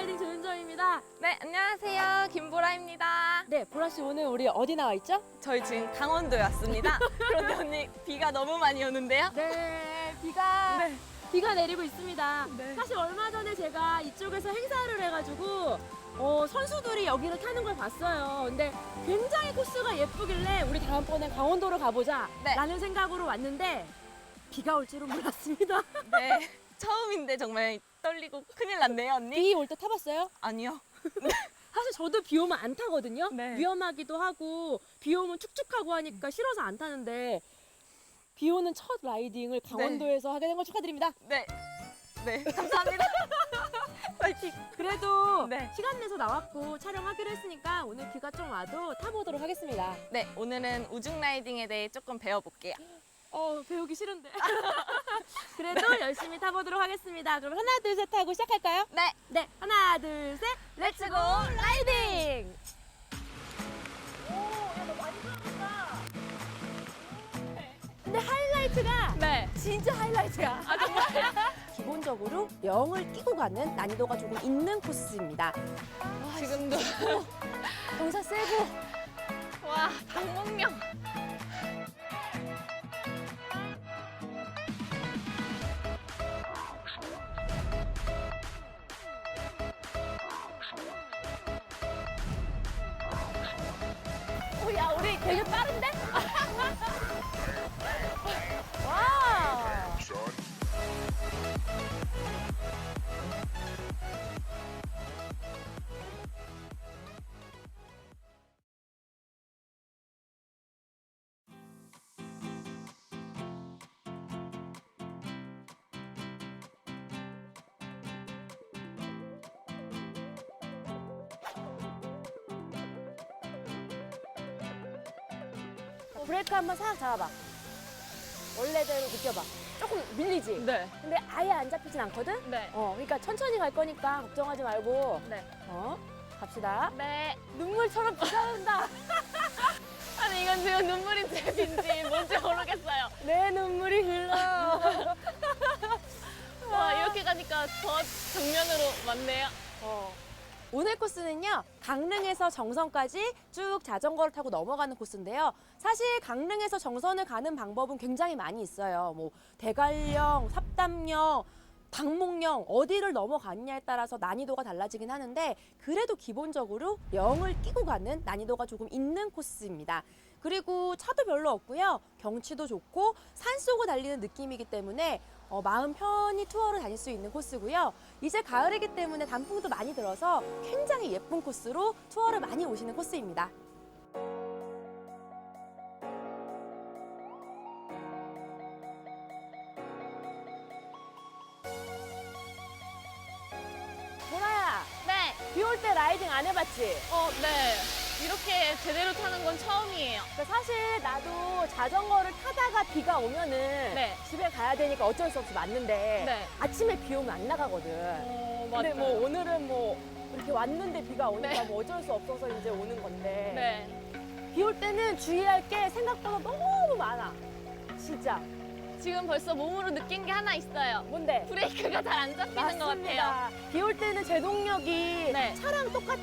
라이딩 조윤정입니다. 네, 안녕하세요. 김보라입니다. 네, 보라 씨 오늘 우리 어디 나와 있죠? 저희 지금 강원도에 왔습니다. 그런데 언니 비가 너무 많이 오는데요? 네, 비가 네. 비가 내리고 있습니다. 네. 사실 얼마 전에 제가 이쪽에서 행사를 해가지고 어, 선수들이 여기를 타는 걸 봤어요. 근데 굉장히 코스가 예쁘길래 우리 다음번에 강원도로 가보자 네. 라는 생각으로 왔는데 비가 올 줄은 몰랐습니다. 네. 처음인데 정말 떨리고 큰일 났네요, 언니. 비 올 때 타봤어요? 아니요. 사실 저도 비 오면 안 타거든요. 네. 위험하기도 하고 비 오면 축축하고 하니까 싫어서 안 타는데 비 오는 첫 라이딩을 강원도에서 하게 된 걸 축하드립니다. 네. 네, 감사합니다. 파이팅. 그래도 네. 시간 내서 나왔고 촬영하기로 했으니까 오늘 비가 좀 와도 타보도록 하겠습니다. 네, 오늘은 우중 라이딩에 대해 조금 배워볼게요. 어 배우기 싫은데. 그래도 열심히 타보도록 하겠습니다. 그럼 하나 둘 셋 하고 시작할까요? 네, 네 하나 둘 셋. 렛츠고 라이딩! 근데 하이라이트가 네. 진짜 하이라이트야. 아 정말? 기본적으로 0을 끼고 가는 난이도가 조금 있는 코스입니다. 지금도 경사 세고 와, 방목령. 되게 빠른데? 브레이크 한번 싹 잡아봐. 원래대로 느껴봐. 조금 밀리지? 네. 근데 아예 안 잡히진 않거든? 네. 어, 그러니까 천천히 갈 거니까 걱정하지 말고. 네. 어, 갑시다. 네. 눈물처럼 비가 온다. 아니, 이건 지금 눈물이 제빈지 뭔지 모르겠어요. 내 눈물이 흘러. 와, 이렇게 가니까 더 정면으로 맞네요. 어. 오늘 코스는요, 강릉에서 정선까지 쭉 자전거를 타고 넘어가는 코스인데요. 사실 강릉에서 정선을 가는 방법은 굉장히 많이 있어요. 뭐, 대관령, 삽담령, 방목령, 어디를 넘어가느냐에 따라서 난이도가 달라지긴 하는데, 그래도 기본적으로 0을 끼고 가는 난이도가 조금 있는 코스입니다. 그리고 차도 별로 없고요. 경치도 좋고 산속을 달리는 느낌이기 때문에 어, 마음 편히 투어를 다닐 수 있는 코스고요. 이제 가을이기 때문에 단풍도 많이 들어서 굉장히 예쁜 코스로 투어를 많이 오시는 코스입니다. 보라야, 네. 비 올 때 라이딩 안 해봤지? 어, 네. 이렇게 제대로 타는 건 처음이에요. 그러니까 사실 나도 자전거를 타다가 비가 오면은 네. 집에 가야 되니까 어쩔 수 없이 맞는데 네. 아침에 비 오면 안 나가거든. 어, 근데 맞아요. 뭐 오늘은 뭐 이렇게 왔는데 비가 오니까 네. 뭐 어쩔 수 없어서 이제 오는 건데 네. 비 올 때는 주의할 게 생각보다 너무 많아. 진짜. 지금 벌써 몸으로 느낀 게 하나 있어요. 뭔데? 브레이크가 잘 안 잡히는 것 같아요. 비 올 때는 제동력이 네. 차랑 똑같아.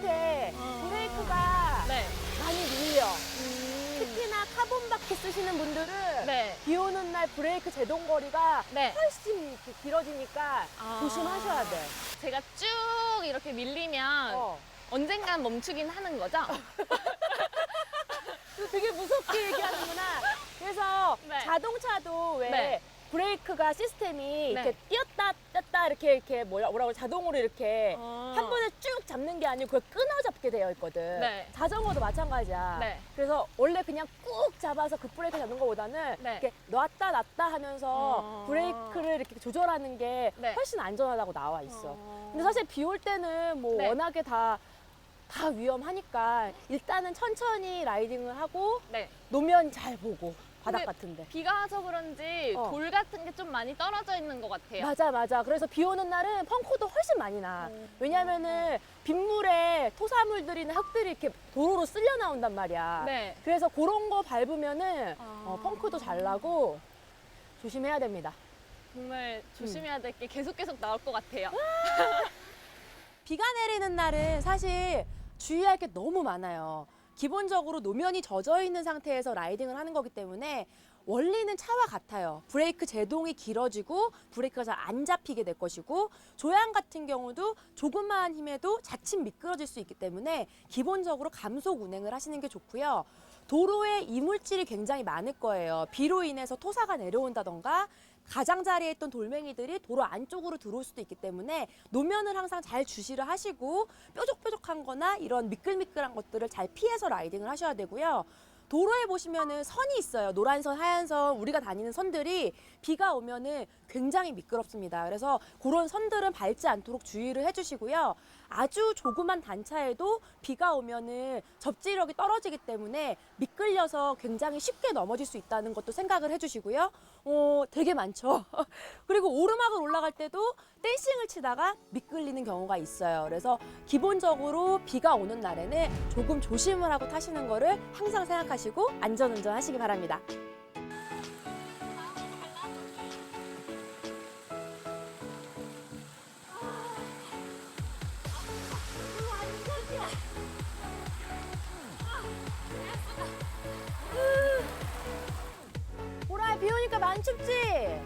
어. 브레이크가 네. 많이 밀려. 음. 특히나 카본 바퀴 쓰시는 분들은 네. 비 오는 날 브레이크 제동 거리가 네. 훨씬 이렇게 길어지니까 아. 조심하셔야 돼. 제가 쭉 이렇게 밀리면 어. 언젠간 멈추긴 하는 거죠? 되게 무섭게 얘기하는구나. 그래서 네. 자동차도 왜 네. 브레이크가 시스템이 네. 이렇게 띄었다 뗐다 이렇게 이렇게 뭐라 뭐라고 자동으로 이렇게 어. 한 번에 쭉 잡는 게 아니고 그걸 끊어 잡게 되어 있거든. 네. 자전거도 마찬가지야. 네. 그래서 원래 그냥 꾹 잡아서 그 급브레이크 잡는 것보다는 네. 이렇게 놨다 놨다 하면서 어. 브레이크를 이렇게 조절하는 게 네. 훨씬 안전하다고 나와 있어. 어. 근데 사실 비 올 때는 뭐 네. 워낙에 다, 다 위험하니까 일단은 천천히 라이딩을 하고 네. 노면 잘 보고 바닥 같은데. 비가 와서 그런지 어. 돌 같은 게 좀 많이 떨어져 있는 것 같아요. 맞아 맞아. 그래서 비 오는 날은 펑크도 훨씬 많이 나. 음. 왜냐면은 빗물에 토사물들이나 흙들이 이렇게 도로로 쓸려 나온단 말이야. 네. 그래서 그런 거 밟으면은 아. 어, 펑크도 잘 나고 조심해야 됩니다. 정말 조심해야 될 게 계속 계속 나올 것 같아요. 비가 내리는 날은 사실 주의할 게 너무 많아요. 기본적으로 노면이 젖어 있는 상태에서 라이딩을 하는 거기 때문에 원리는 차와 같아요. 브레이크 제동이 길어지고 브레이크가 잘 안 잡히게 될 것이고 조향 같은 경우도 조그마한 힘에도 자칫 미끄러질 수 있기 때문에 기본적으로 감속 운행을 하시는 게 좋고요. 도로에 이물질이 굉장히 많을 거예요. 비로 인해서 토사가 내려온다던가 가장자리에 있던 돌멩이들이 도로 안쪽으로 들어올 수도 있기 때문에 노면을 항상 잘 주시를 하시고 뾰족뾰족한 거나 이런 미끌미끌한 것들을 잘 피해서 라이딩을 하셔야 되고요. 도로에 보시면은 선이 있어요. 노란 선, 하얀 선, 우리가 다니는 선들이 비가 오면은 굉장히 미끄럽습니다. 그래서 그런 선들은 밟지 않도록 주의를 해주시고요. 아주 조그만 단차에도 비가 오면은 접지력이 떨어지기 때문에 미끌려서 굉장히 쉽게 넘어질 수 있다는 것도 생각을 해주시고요. 어, 되게 많죠. 그리고 오르막을 올라갈 때도 댄싱을 치다가 미끌리는 경우가 있어요. 그래서 기본적으로 비가 오는 날에는 조금 조심을 하고 타시는 거를 항상 생각하시고 안전운전 하시기 바랍니다. 춥지?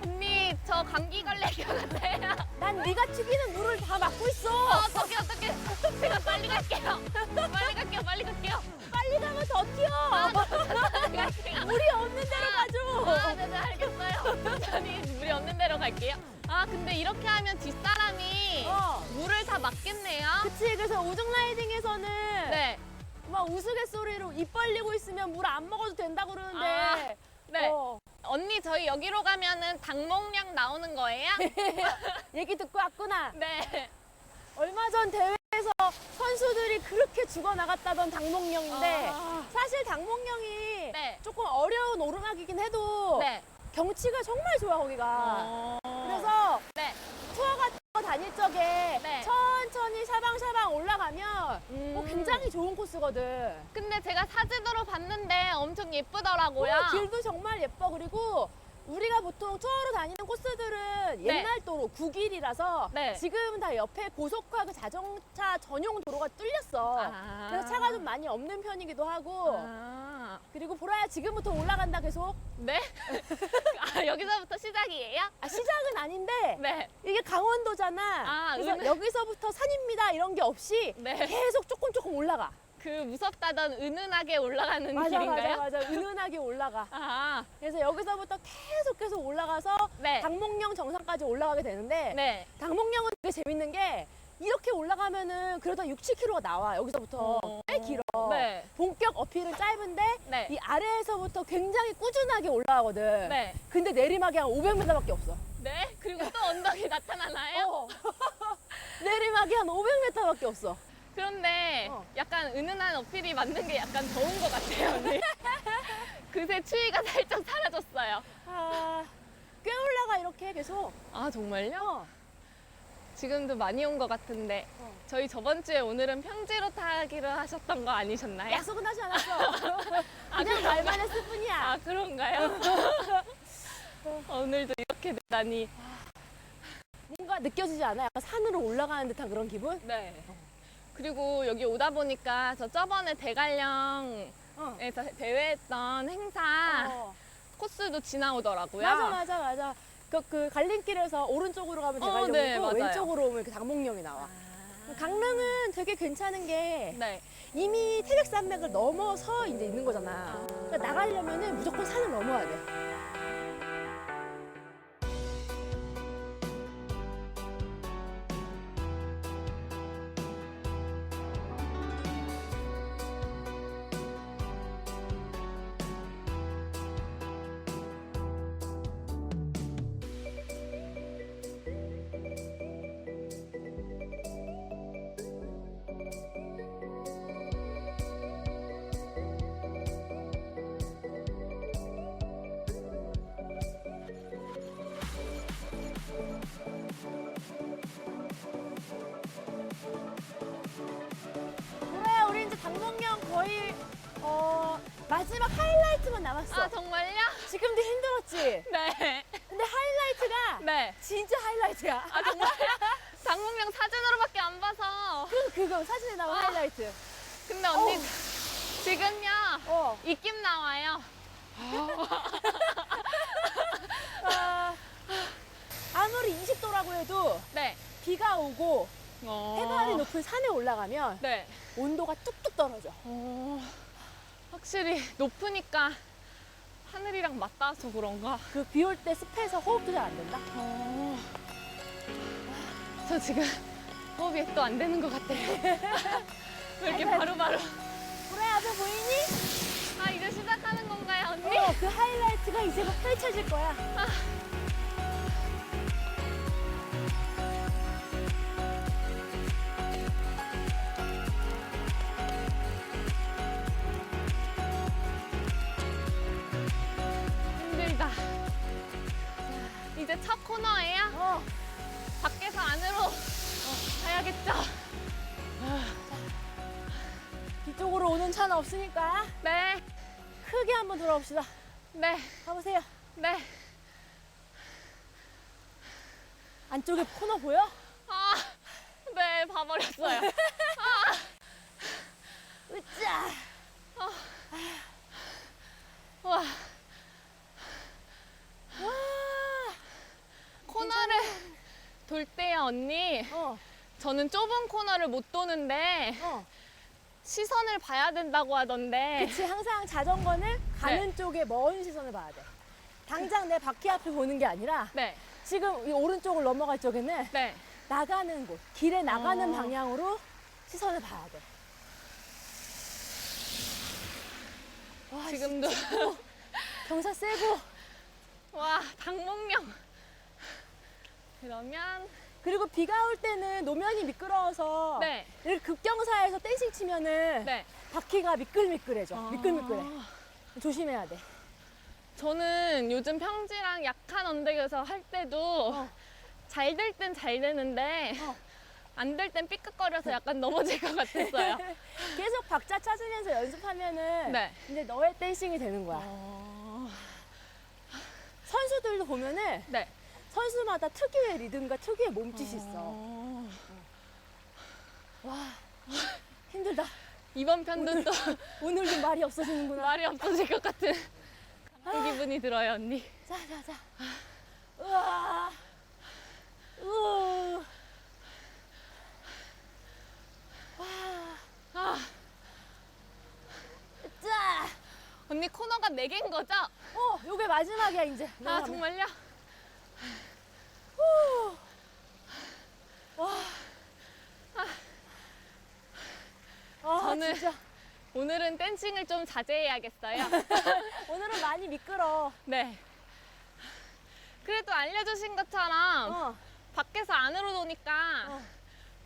언니 저 감기 것 같아요. 난 네가 튀기는 물을 다 막고 있어. 어떡해 어떡해. 제가 빨리 갈게요. 빨리 갈게요 빨리 갈게요. 빨리 가면 더 튀어. 갈게요. 물이 없는 데로 가줘. 아, 네 네 알겠어요. 천천히 물이 없는 데로 갈게요. 아 근데 이렇게 하면 뒷사람이 어. 물을 다 막겠네요. 그치 그래서 우중 라이딩에서는 네. 막 우스갯소리로 입 벌리고 있으면 물 안 먹어도 된다 그러는데 네. 어, 언니 저희 여기로 가면은 닭목량 나오는 거예요? 얘기 듣고 왔구나 네. 얼마 전 대회에서 선수들이 그렇게 죽어나갔다던 당목령인데 아. 사실 당목령이 네. 조금 어려운 오르막이긴 해도 네. 경치가 정말 좋아 거기가 어. 그래서 네. 투어 같은 거 다닐 적에 네. 천천히 샤방샤방 올라가면 음. 뭐 굉장히 좋은 코스거든 근데 제가 사진으로 봤는데 엄청 예쁘더라고요. 어, 길도 정말 예뻐. 그리고 우리가 보통 투어로 다니는 코스들은 네. 옛날 도로, 국일이라서 네. 지금 다 옆에 고속화 그 자동차 전용 도로가 뚫렸어. 아. 그래서 차가 좀 많이 없는 편이기도 하고. 아. 그리고 보라야 지금부터 올라간다 계속. 네? 아, 여기서부터 시작이에요? 아, 시작은 아닌데 네. 이게 강원도잖아. 아, 그래서 은- 여기서부터 산입니다 이런 게 없이 네. 계속 조금 조금 올라가. 그 무섭다던 은은하게 올라가는 맞아 길인가요? 맞아 맞아. 은은하게 올라가. 아, 그래서 여기서부터 계속 계속 올라가서 네. 당목령 정상까지 올라가게 되는데 네. 당목령은 되게 재밌는 게 이렇게 올라가면은 그러다 6, 7km가 나와 여기서부터 어. 꽤 길어. 네. 본격 어필은 짧은데 네. 이 아래에서부터 굉장히 꾸준하게 올라가거든. 네. 근데 내리막이 한 500m밖에 없어. 네. 그리고 또 언덕이 나타나나요? 어. 내리막이 한 500m밖에 없어. 그런데 어. 약간 은은한 어필이 맞는 게 약간 더운 것 같아요. 언니. 그새 추위가 살짝 사라졌어요. 아, 꽤 올라가 이렇게 계속. 아, 정말요? 어. 지금도 많이 온 것 같은데 어. 저희 저번 주에 오늘은 평지로 타기로 하셨던 거 아니셨나요? 약속은 하지 않았어. 그냥 말만 했을 뿐이야. 아 그런가요? 오늘도 이렇게 되다니 뭔가 느껴지지 않아? 약간 산으로 올라가는 듯한 그런 기분? 네 그리고 여기 오다 보니까 저 저번에 대관령에서 어. 대회했던 행사 어. 코스도 지나오더라고요 맞아 맞아 맞아. 그, 그 갈림길에서 오른쪽으로 가면 어, 대관령이고 네, 맞아요. 왼쪽으로 오면 그 당목령이 나와. 강릉은 되게 괜찮은 게 네. 이미 태백산맥을 넘어서 이제 있는 거잖아. 그러니까 나가려면은 무조건 산을 넘어야 돼. 마지막 하이라이트만 남았어. 아 정말요? 지금도 힘들었지? 네. 근데 하이라이트가 네. 진짜 하이라이트야. 아 정말요? 강문명 사진으로밖에 안 봐서. 그, 그거 사진에 나온 아. 하이라이트. 근데 언니 지금요 어. 입김 나와요. 아, 아무리 20도라고 해도 네. 비가 오고 어. 해발이 높은 산에 올라가면 네. 온도가 뚝뚝 떨어져. 어, 확실히 높으니까 하늘이랑 맞닿아서 그런가? 그 비 올 때 습해서 호흡도 잘 안 된다. 어. 저 지금 호흡이 또 안 되는 것 같아. 왜 이렇게 바로바로. 그래 앞에 보이니? 아, 이제 시작하는 건가요, 언니? 어, 그 하이라이트가 이제 막 펼쳐질 거야. 힘 가야겠죠? 뒤쪽으로 오는 차는 없으니까 네, 크게 한번 돌아봅시다. 네, 가보세요. 네. 안쪽에 코너 보여? 아, 네, 봐버렸어요. 으짜! 와, 와! 코너를 돌 때요, 언니. 어, 저는 좁은 코너를 못 도는데 어. 시선을 봐야 된다고 하던데. 그치, 항상 자전거는 가는 쪽에 먼 시선을 봐야 돼. 당장 내 바퀴 앞을 보는 게 아니라 네, 지금 이 오른쪽을 넘어갈 쪽에는 네. 나가는 곳, 길에 나가는 어. 방향으로 시선을 봐야 돼. 와, 지금도. 경사 세고 와, 당목명. 그러면, 그리고 비가 올 때는 노면이 미끄러워서 네, 이렇게 급경사에서 댄싱 치면은 네. 바퀴가 미끌미끌해져. 아. 미끌미끌해. 조심해야 돼. 저는 요즘 평지랑 약한 언덕에서 할 때도 어. 잘될 땐 잘 되는데 어. 안 될 땐 삐끗거려서 약간 넘어질 것 같았어요. 계속 박자 찾으면서 연습하면은 네. 이제 너의 댄싱이 되는 거야. 어... 선수들도 보면은 네. 선수마다 특유의 리듬과 특유의 몸짓이 있어. 어... 와, 힘들다. 이번 편도 또 오늘 좀 말이 없어지는구나. 말이 없어질 것 같은 그런 기분이 들어요, 언니. 자, 자, 자. 우와. 우와. 와. 아, 자. 언니 코너가 네 개인 거죠? 어, 요게 마지막이야, 이제. 아. 정말요? 후. 와. 아, 저는- 진짜. 오늘은 댄싱을 좀 자제해야겠어요. 오늘은 많이 미끄러. 네. 그래도 알려주신 것처럼 어, 밖에서 안으로 도니까 어.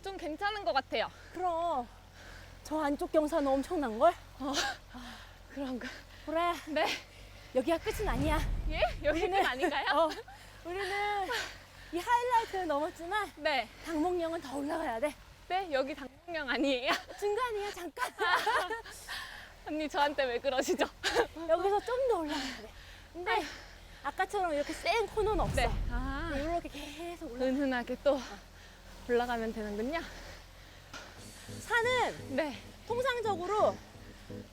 좀 괜찮은 것 같아요. 그럼. 저 안쪽 경사는 엄청난걸? 그런가? 그래. 네. 여기가 끝은 아니야. 예? 여기 끝 아닌가요? 어, 우리는 이 하이라이트는 넘었지만 네. 당목령은 더 올라가야 돼. 네, 여기 당분명 아니에요. 중간이야, 잠깐. 언니 저한테 왜 그러시죠? 여기서 좀 더 올라가야 돼. 근데 아까처럼 이렇게 센 코너는 없어. 네. 아, 이렇게 계속 올라. 은은하게 또 올라가면 되는군요. 산은 네. 통상적으로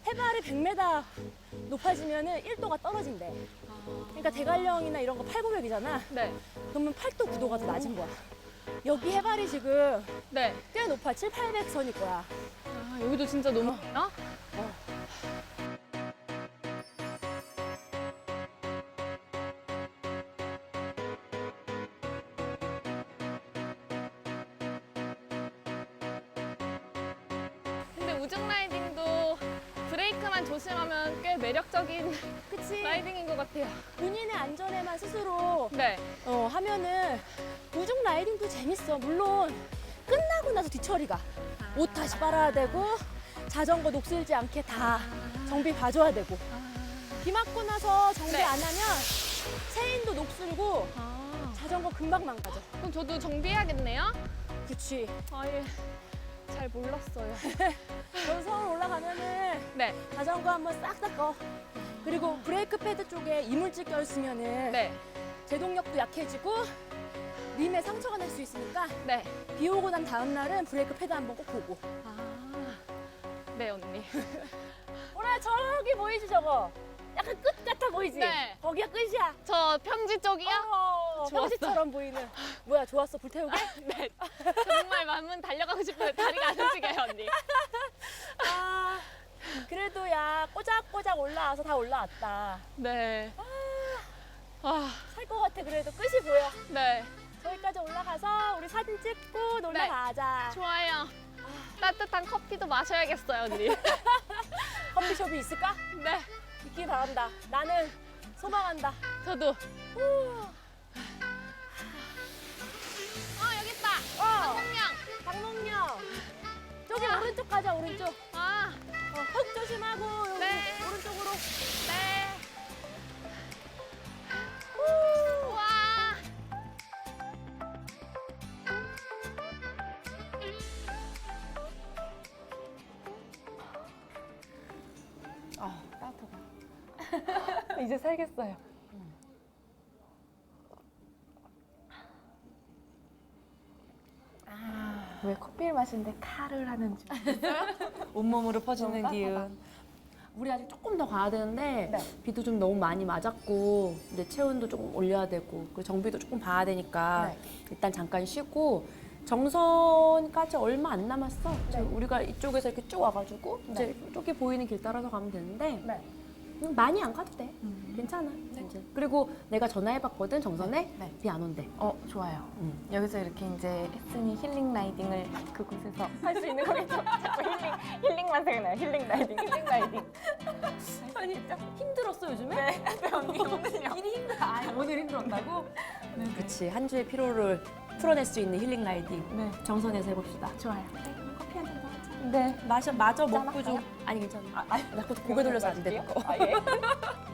해발이 100m 높아지면은 1도가 떨어진대. 그러니까 대관령이나 이런 거 8, 900이잖아. 네. 그러면 8도, 9도가 더 낮은 거야. 여기 해발이 지금 네. 꽤 높아. 7, 800 선일 거야. 아, 여기도 진짜 너무 어? 근데 우중 라이딩도 브레이크만 조심하면 꽤 매력적인 그치? 라이딩인 것 같아요. 본인의 안전에만 스스로 네. 어, 하면은 우중 라이딩도 재밌어. 물론 끝나고 나서 뒤처리가 옷 다시 빨아야 되고 자전거 녹슬지 않게 다 정비 봐줘야 되고 비 맞고 나서 정비 네. 안 하면 체인도 녹슬고 아, 자전거 금방 망가져. 그럼 저도 정비해야겠네요. 그치. 아예 잘 몰랐어요. 그럼 서울 올라가면은 네. 자전거 한번 싹 닦어. 그리고 브레이크 패드 쪽에 이물질 껴있으면은 네. 제동력도 약해지고 림에 상처가 날 수 있으니까 네. 비 오고 난 다음 날은 브레이크 패드 한번 꼭 보고. 아, 네 언니. 오라 저기 보이지 저거? 약간 끝 같아 보이지? 네. 거기가 끝이야. 저 평지 쪽이요? 어, 어. 평지처럼 보이는. 뭐야 좋았어 불태우게? 네. 정말 만문 달려가고 싶어요. 다리가 안 움직여요 언니. 아 그래도 야 꼬작꼬작 올라와서 다 올라왔다. 네. 아, 살 것 같아 그래도 끝이 보여. 네. 저기까지 올라가서 우리 사진 찍고 놀러 네. 가자. 좋아요. 따뜻한 커피도 마셔야겠어요 언니. 커피숍이 있을까? 네. 있기 바란다. 나는 소망한다. 저도. 후. 어. 박몽령. 저기 아. 오른쪽 가자 오른쪽. 아, 어, 흙 조심하고 여기 네. 오른쪽으로. 네. 후. 와. 아 따뜻하다. 이제 살겠어요. 왜 커피를 마시는데 카를 하는지 온몸으로 퍼지는 기운. 우리 아직 조금 더 가야 되는데 네. 비도 좀 너무 많이 맞았고 이제 체온도 조금 올려야 되고 그리고 정비도 조금 봐야 되니까 네. 일단 잠깐 쉬고 정선까지 얼마 안 남았어. 네. 지금 우리가 이쪽에서 이렇게 쭉 와가지고 이제 저기 보이는 길 따라서 가면 되는데 네. 음, 많이 안 가도 돼. 음. 괜찮아. 이제. 그리고 내가 전화해봤거든 정선에 네. 비안 온대. 어 좋아요. 음. 여기서 이렇게 이제 했으니 힐링 라이딩을 그곳에서 할 수 있는 거겠죠? 자꾸 힐링 힐링만 생각나요. 힐링 라이딩, 힐링 라이딩. 아니 힘들었어 요즘에? 네, 네 언니 오늘요. 일이 힘들어. 아, 오늘 힘들었다고? 그치 한 주의 피로를 풀어낼 수 있는 힐링 라이딩 네, 정선에서 해봅시다. 좋아요. 커피 한 잔 더 하자. 네. 마셔 마저 먹고? 좀. 아니 괜찮아. 아, 아, 나그 고개 돌려서 안 돼. 아 예.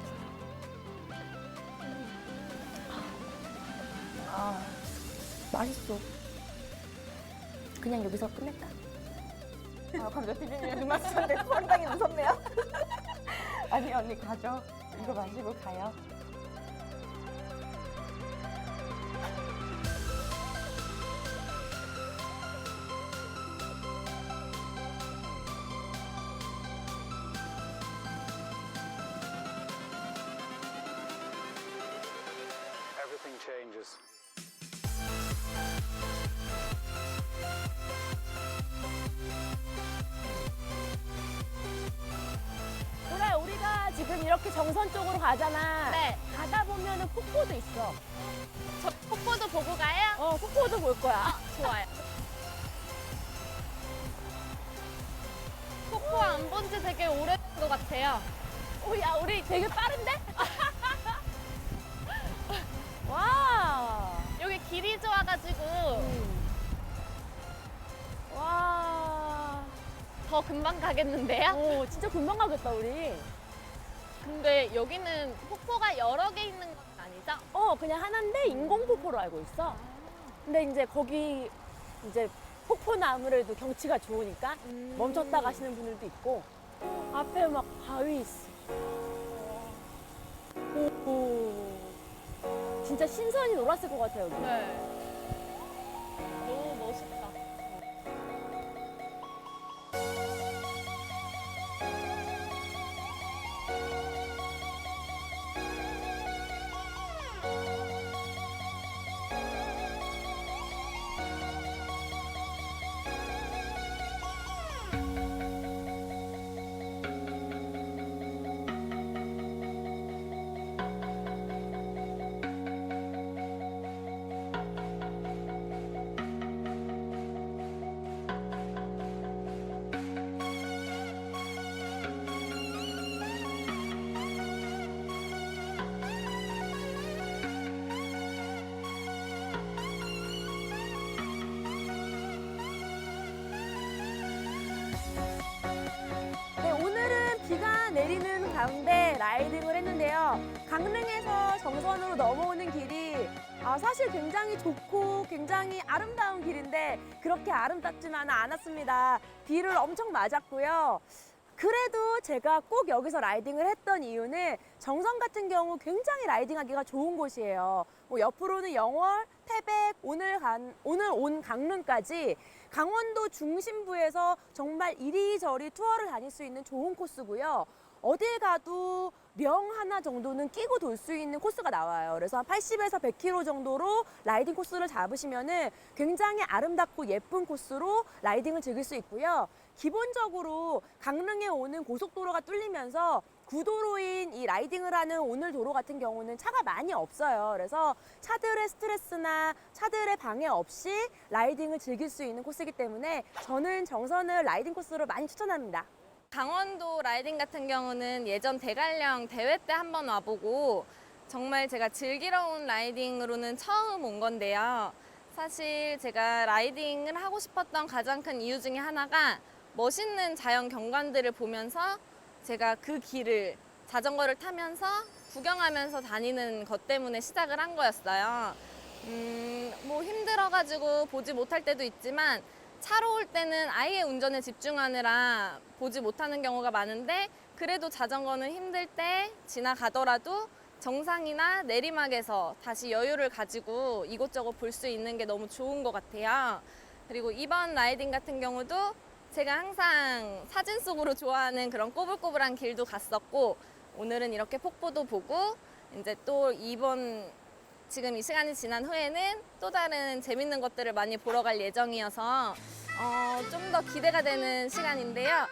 맛있어. 그냥 여기서 끝낼까? 아 감자 피디님 눈 맞추는데 상당히 무섭네요. 아니 언니 가죠. 이거 마시고 가요. everything changes. 이렇게 정선 쪽으로 가잖아. 네. 가다 보면은 폭포도 있어. 저 폭포도 보고 가요? 어 폭포도 볼 거야. 좋아요. 폭포 안 본 지 되게 오래된 것 같아요. 오 야 우리 되게 빠른데? 와. 여기 길이 좋아가지고 와. 더 금방 가겠는데요? 오 진짜 금방 가겠다 우리. 근데 여기는 폭포가 여러 개 있는 건 아니죠? 어 그냥 하나인데 인공 폭포로 알고 있어. 근데 이제 거기 이제 폭포는 아무래도 경치가 좋으니까 음. 멈췄다 가시는 분들도 있고 앞에 막 바위 있어. 오, 진짜 신선이 놀았을 것 같아요 여기. 네. 라이딩을 했는데요. 강릉에서 정선으로 넘어오는 길이 아, 사실 굉장히 좋고 굉장히 아름다운 길인데 그렇게 아름답지만은 않았습니다. 비를 엄청 맞았고요. 그래도 제가 꼭 여기서 라이딩을 했던 이유는 정선 같은 경우 굉장히 라이딩하기가 좋은 곳이에요. 뭐 옆으로는 영월, 태백 오늘 간 오늘 온 강릉까지 강원도 중심부에서 정말 이리저리 투어를 다닐 수 있는 좋은 코스고요. 어딜 가도 명 하나 정도는 끼고 돌 수 있는 코스가 나와요. 그래서 한 80에서 100km 정도로 라이딩 코스를 잡으시면은 굉장히 아름답고 예쁜 코스로 라이딩을 즐길 수 있고요. 기본적으로 강릉에 오는 고속도로가 뚫리면서 구도로인 이 라이딩을 하는 오늘 도로 같은 경우는 차가 많이 없어요. 그래서 차들의 스트레스나 차들의 방해 없이 라이딩을 즐길 수 있는 코스이기 때문에 저는 정선을 라이딩 코스로 많이 추천합니다. 강원도 라이딩 같은 경우는 예전 대관령 대회 때 한번 와보고 정말 제가 즐기러 온 라이딩으로는 처음 온 건데요. 사실 제가 라이딩을 하고 싶었던 가장 큰 이유 중에 하나가 멋있는 자연 경관들을 보면서 제가 그 길을 자전거를 타면서 구경하면서 다니는 것 때문에 시작을 한 거였어요. 음, 뭐 힘들어가지고 보지 못할 때도 있지만 차로 올 때는 아예 운전에 집중하느라 보지 못하는 경우가 많은데 그래도 자전거는 힘들 때 지나가더라도 정상이나 내리막에서 다시 여유를 가지고 이곳저곳 볼 수 있는 게 너무 좋은 것 같아요. 그리고 이번 라이딩 같은 경우도 제가 항상 사진 속으로 좋아하는 그런 꼬불꼬불한 길도 갔었고 오늘은 이렇게 폭포도 보고 이제 또 이번 지금 이 시간이 지난 후에는 또 다른 재밌는 것들을 많이 보러 갈 예정이어서 어, 좀 더 기대가 되는 시간인데요.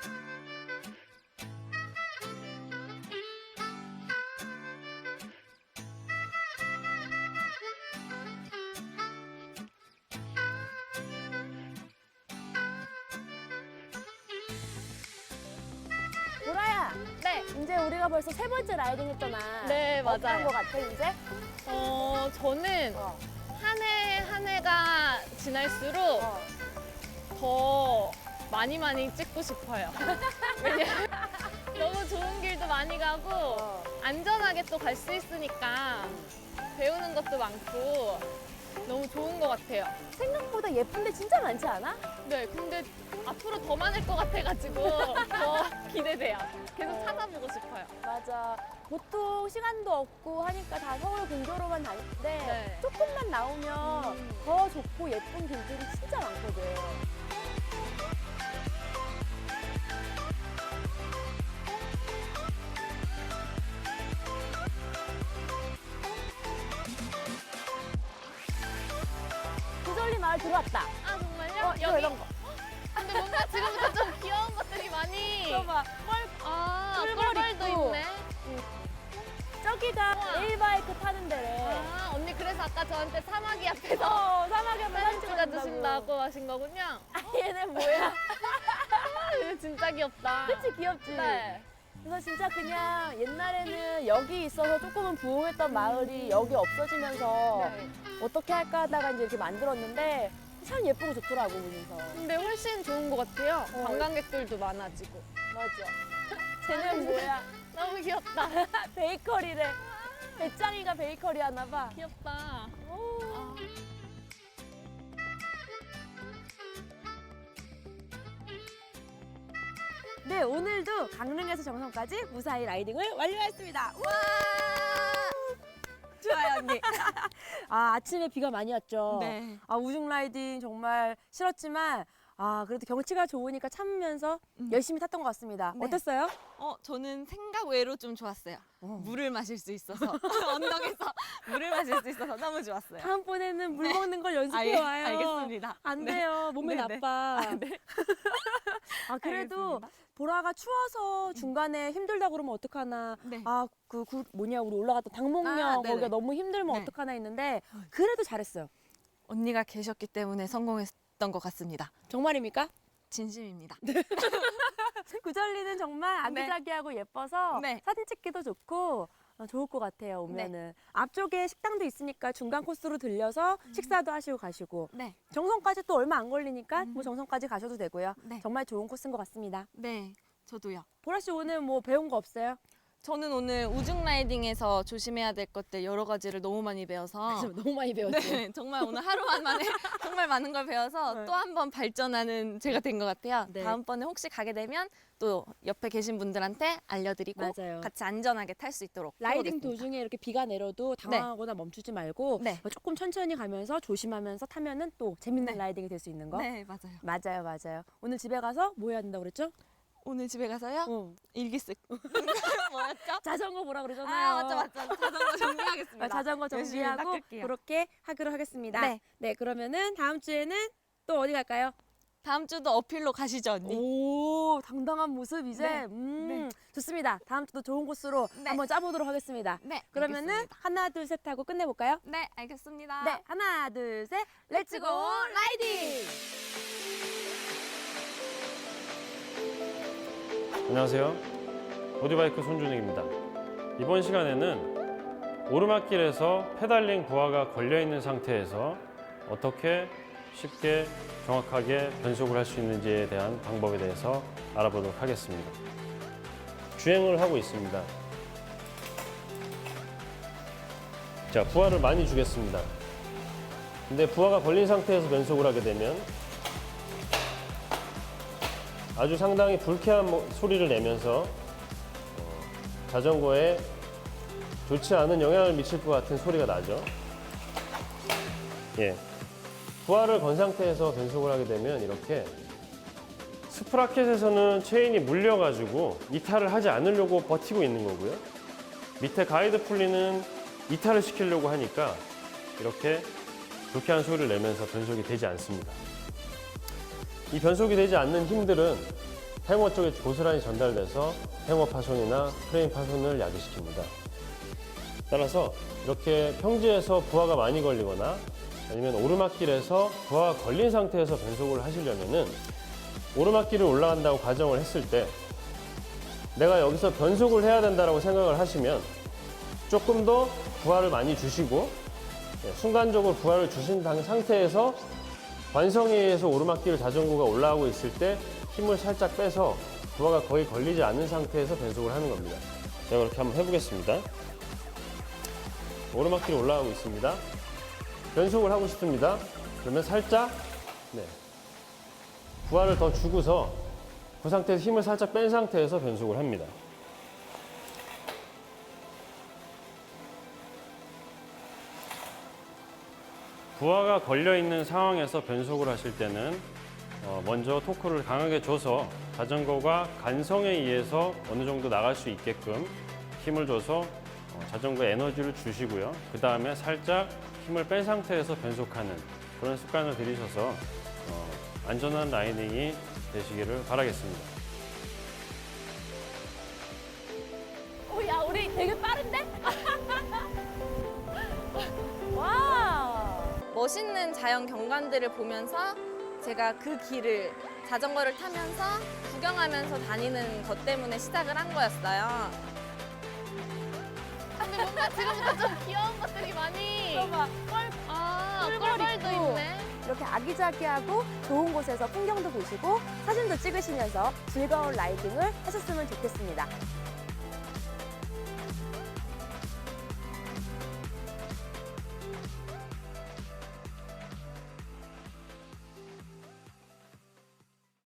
했잖아. 네, 어떤 맞아요. 거 같아 이제? 어, 저는 어. 한 해 한 해가 지날수록 어. 더 많이 많이 찍고 싶어요. 왜냐면 너무 좋은 길도 많이 가고 어. 안전하게 또 갈 수 있으니까 배우는 것도 많고 너무 좋은 것 같아요. 생각보다 예쁜데 진짜 많지 않아? 네, 근데 앞으로 더 많을 것 같아가지고 더 기대돼요. 계속 어. 찾아보고 싶어요. 맞아. 보통 시간도 없고 하니까 다 서울 근교로만 다니는데 네. 조금만 나오면 음. 더 좋고 예쁜 길들이 진짜 많거든. 들어왔다. 아 정말요? 어, 이거 여기? 이런 거. 근데 뭔가 지금부터 좀 귀여운 것들이 많이. 봐봐. 아, 꿀벌 꿀벌도 있고. 있네. 저기가 우와. 레일바이크 타는 데래. 아, 언니 그래서 아까 저한테 사마귀 앞에서 어, 사막에 한번 사진 사진 찍어주신다고 하신 거군요. 아, 얘네 뭐야? 아, 진짜 귀엽다. 그치 귀엽지? 네. 그래서 진짜 그냥 옛날에는 여기 있어서 조금은 부흥했던 마을이 여기 없어지면서 네. 어떻게 할까 하다가 이제 이렇게 만들었는데 참 예쁘고 좋더라고 보면서. 근데 훨씬 좋은 것 같아요. 어. 관광객들도 많아지고. 맞아. 쟤는 뭐야? 너무 귀엽다. 베이커리래. 배짱이가 베이커리 하나 봐. 귀엽다. 아. 네, 오늘도 강릉에서 정선까지 무사히 라이딩을 완료했습니다. 우와! 좋아요, 언니. 아, 아침에 비가 많이 왔죠? 네. 아, 우중 라이딩 정말 싫었지만, 아, 그래도 경치가 좋으니까 참으면서 음. 열심히 탔던 것 같습니다. 네. 어땠어요? 어, 저는 생각 외로 좀 좋았어요. 어. 물을 마실 수 있어서. 언덕에서 물을 마실 수 있어서 너무 좋았어요. 다음번에는 물 먹는 걸 연습해 알- 와요. 알겠습니다. 안 네. 돼요. 몸에 네, 네. 나빠. 아, 네. 아, 그래도 알겠습니다. 보라가 추워서 중간에 힘들다 그러면 어떡하나. 네. 아, 그, 그 뭐냐, 우리 올라갔던 당목령 아, 네네. 거기가 너무 힘들면 네. 어떡하나 했는데 그래도 잘했어요. 언니가 계셨기 때문에 성공했 던 것 같습니다. 정말입니까? 진심입니다. 구절리는 정말 네. 아기자기하고 예뻐서 네. 사진 찍기도 좋고 어, 좋을 것 같아요 오면은 앞쪽에 식당도 있으니까 중간 코스로 들려서 식사도 하시고 가시고 네. 정선까지 또 얼마 안 걸리니까 뭐 정선까지 가셔도 되고요 네. 정말 좋은 코스인 것 같습니다 네. 저도요. 보라 씨 오늘 뭐 배운 거 없어요? 저는 오늘 우중 라이딩에서 조심해야 될 것들 여러 가지를 너무 많이 배워서 지금 너무 많이 배웠죠. 네, 정말 오늘 하루만 만에 정말 많은 걸 배워서 네. 또 한 번 발전하는 제가 된 것 같아요. 네. 다음번에 혹시 가게 되면 또 옆에 계신 분들한테 알려드리고 맞아요. 같이 안전하게 탈 수 있도록 라이딩 해보겠습니다. 도중에 이렇게 비가 내려도 당황하거나 멈추지 말고 네. 어, 조금 천천히 가면서 조심하면서 타면은 또 재밌는 네. 라이딩이 될 수 있는 거. 네, 맞아요. 맞아요, 맞아요. 오늘 집에 가서 뭐 해야 된다고 그랬죠? 오늘 집에 가서요 어. 일기 쓰고 뭐였죠? 자전거 보라 그러잖아요. 아 맞죠 맞죠 자전거 정리하겠습니다. 아, 자전거 열심히 닦을게요. 그렇게 하기로 하겠습니다. 네. 네, 그러면은 다음 주에는 또 어디 갈까요? 다음 주도 어필로 가시죠 언니. 오, 당당한 모습 이제 네. 음, 네. 좋습니다. 다음 주도 좋은 곳으로 네. 한번 짜보도록 하겠습니다. 네. 그러면은 알겠습니다. 하나, 둘, 셋 하고 끝내볼까요? 네 알겠습니다. 네, 하나, 둘, 셋, 렛츠고 라이딩! 안녕하세요. 보디바이크 손준익입니다. 이번 시간에는 오르막길에서 페달링 부하가 걸려 있는 상태에서 어떻게 쉽게 정확하게 변속을 할 수 있는지에 대한 방법에 대해서 알아보도록 하겠습니다. 주행을 하고 있습니다. 자, 부하를 많이 주겠습니다. 근데 부하가 걸린 상태에서 변속을 하게 되면 아주 상당히 불쾌한 모- 소리를 내면서 어, 자전거에 좋지 않은 영향을 미칠 것 같은 소리가 나죠. 예. 부하를 건 상태에서 변속을 하게 되면 이렇게 스프라켓에서는 체인이 물려가지고 이탈을 하지 않으려고 버티고 있는 거고요. 밑에 가이드 풀리는 이탈을 시키려고 하니까 이렇게 불쾌한 소리를 내면서 변속이 되지 않습니다. 이 변속이 되지 않는 힘들은 행어 쪽에 고스란히 전달돼서 행어 파손이나 프레임 파손을 야기시킵니다. 따라서 이렇게 평지에서 부하가 많이 걸리거나 아니면 오르막길에서 부하가 걸린 상태에서 변속을 하시려면은 오르막길을 올라간다고 가정을 했을 때 내가 여기서 변속을 해야 된다고 생각을 하시면 조금 더 부하를 많이 주시고 예, 순간적으로 부하를 주신 당- 상태에서 관성에 의해서 오르막길 자전거가 올라가고 있을 때 힘을 살짝 빼서 부하가 거의 걸리지 않는 상태에서 변속을 하는 겁니다. 제가 그렇게 한번 해보겠습니다. 오르막길 올라가고 있습니다. 변속을 하고 싶습니다. 그러면 살짝 네, 부하를 더 주고서 그 상태에서 힘을 살짝 뺀 상태에서 변속을 합니다. 부하가 걸려 있는 상황에서 변속을 하실 때는 어, 먼저 토크를 강하게 줘서 자전거가 간성에 의해서 어느 정도 나갈 수 있게끔 힘을 줘서 어, 자전거에 에너지를 주시고요. 그 다음에 살짝 힘을 뺀 상태에서 변속하는 그런 습관을 들이셔서 어, 안전한 라이딩이 되시기를 바라겠습니다. 멋있는 자연 경관들을 보면서 제가 그 길을 자전거를 타면서 구경하면서 다니는 것 때문에 시작을 한 거였어요. 근데 뭔가 지금부터 좀 귀여운 것들이 많이 봐봐. 아 꿀벌 꿀벌도 있고. 있네. 이렇게 아기자기하고 좋은 곳에서 풍경도 보시고 사진도 찍으시면서 즐거운 라이딩을 하셨으면 좋겠습니다.